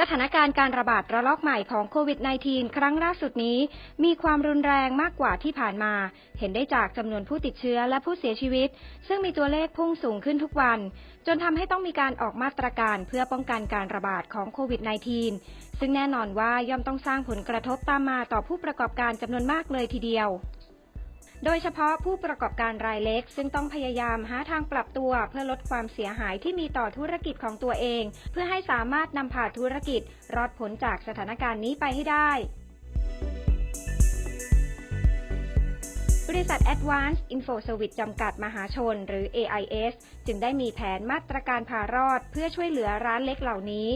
สถานการณ์การระบาดระลอกใหม่ของโควิด -19 ครั้งล่าสุดนี้ มีความรุนแรงมากกว่าที่ผ่านมา เห็นได้จากจำนวนผู้ติดเชื้อและผู้เสียชีวิต ซึ่งมีตัวเลขพุ่งสูงขึ้นทุกวัน จนทำให้ต้องมีการออกมาตรการเพื่อป้องกันการระบาดของโควิด -19 ซึ่งแน่นอนว่าย่อมต้องสร้างผลกระทบตามมาต่อผู้ประกอบการจำนวนมากเลยทีเดียว โดยเฉพาะผู้ประกอบการรายเล็ก ซึ่งต้องพยายามหาทางปรับตัว เพื่อลดความเสียหายที่มีต่อธุรกิจของตัวเอง เพื่อให้สามารถนำพาธุรกิจ รอดพ้นจากสถานการณ์นี้ไปให้ได้บริษัท Advanced Info Service จำกัดมหาชน หรือ AIS จึงได้มีแผนมาตรการพารอด เพื่อช่วยเหลือร้านเล็กเหล่านี้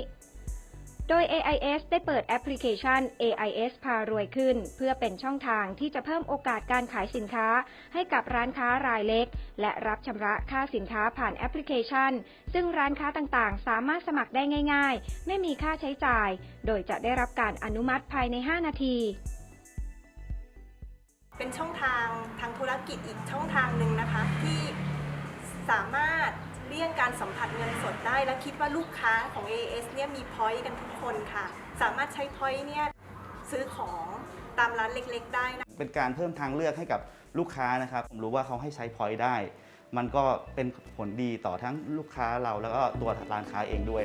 โดย AIS ได้เปิดแอปพลิเคชัน AIS พารวยขึ้น เพื่อเป็นช่องทางที่จะเพิ่มโอกาสการขายสินค้า ให้กับร้านค้ารายเล็ก และรับชำระค่าสินค้าผ่านแอปพลิเคชัน ซึ่งร้านค้าต่างๆ สามารถสมัครได้ง่าย ๆ ไม่มีค่าใช้จ่าย โดยจะได้รับการอนุมัติภายใน 5 นาที เป็นช่องทางทางธุรกิจอีกช่องทางหนึ่งนะคะที่สามารถ เลี่ยงการสัมผัสเงินสดได้ และคิดว่าลูกค้าของ AAS เนี่ยมีพอยต์กันทุกคนค่ะ สามารถใช้พอยต์เนี่ยซื้อของตามร้านเล็กๆ ได้นะ เป็นการเพิ่มทางเลือกให้กับลูกค้านะครับ ผมรู้ว่าเขาให้ใช้พอยต์ได้ มันก็เป็นผลดีต่อทั้งลูกค้าเราแล้วก็ตัวร้านค้าเองด้วย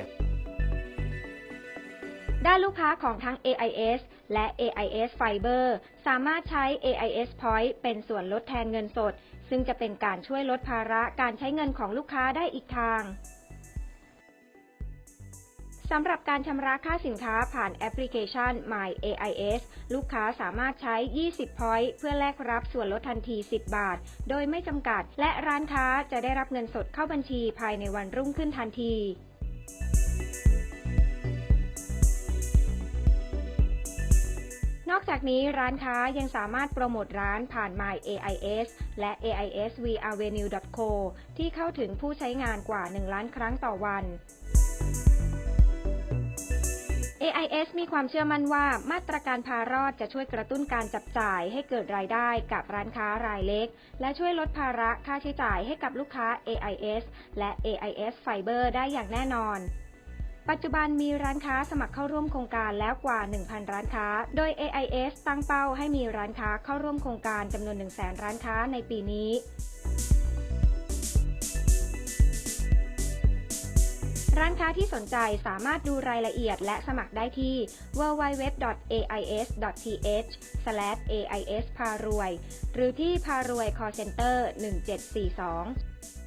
ด้านลูกค้าของทั้ง AIS และ AIS Fiber สามารถใช้ AIS Point เป็นส่วนลดแทนเงินสด ซึ่งจะเป็นการช่วยลดภาระการใช้เงินของลูกค้าได้อีกทางสำหรับการชำระค่าสินค้าผ่านแอปพลิเคชัน My AIS ลูกค้าสามารถใช้ 20 point เพื่อแลกรับส่วนลดทันที 10 บาท โดยไม่จำกัด และร้านค้าจะได้รับเงินสดเข้าบัญชีภายในวันรุ่งขึ้นทันที นอกจากนี้ร้านค้ายังสามารถโปรโมทร้านผ่าน My AIS และ AIS v Avenue Co ที่เข้าถึงผู้ใช้งานกว่า 1 ล้านครั้งต่อวัน AIS มีความเชื่อมั่นว่ามาตรการพารอดจะช่วยกระตุ้นการจับจ่ายให้เกิดรายได้กับร้านค้ารายเล็ก และช่วยลดภาระค่าใช้จ่ายให้กับลูกค้า AIS และ AIS Fiber ได้อย่างแน่นอน ปัจจุบันมีร้านค้าสมัครเข้าร่วมโครงการแล้วกว่า 1,000 ร้านค้า โดย AIS ตั้งเป้าให้มีร้านค้าเข้าร่วมโครงการจำนวน 100,000 ร้านค้าในปีนี้ร้านค้าที่สนใจสามารถดูรายละเอียดและสมัครได้ที่ www.ais.th/ais พารวยหรือที่พารวย call center 1742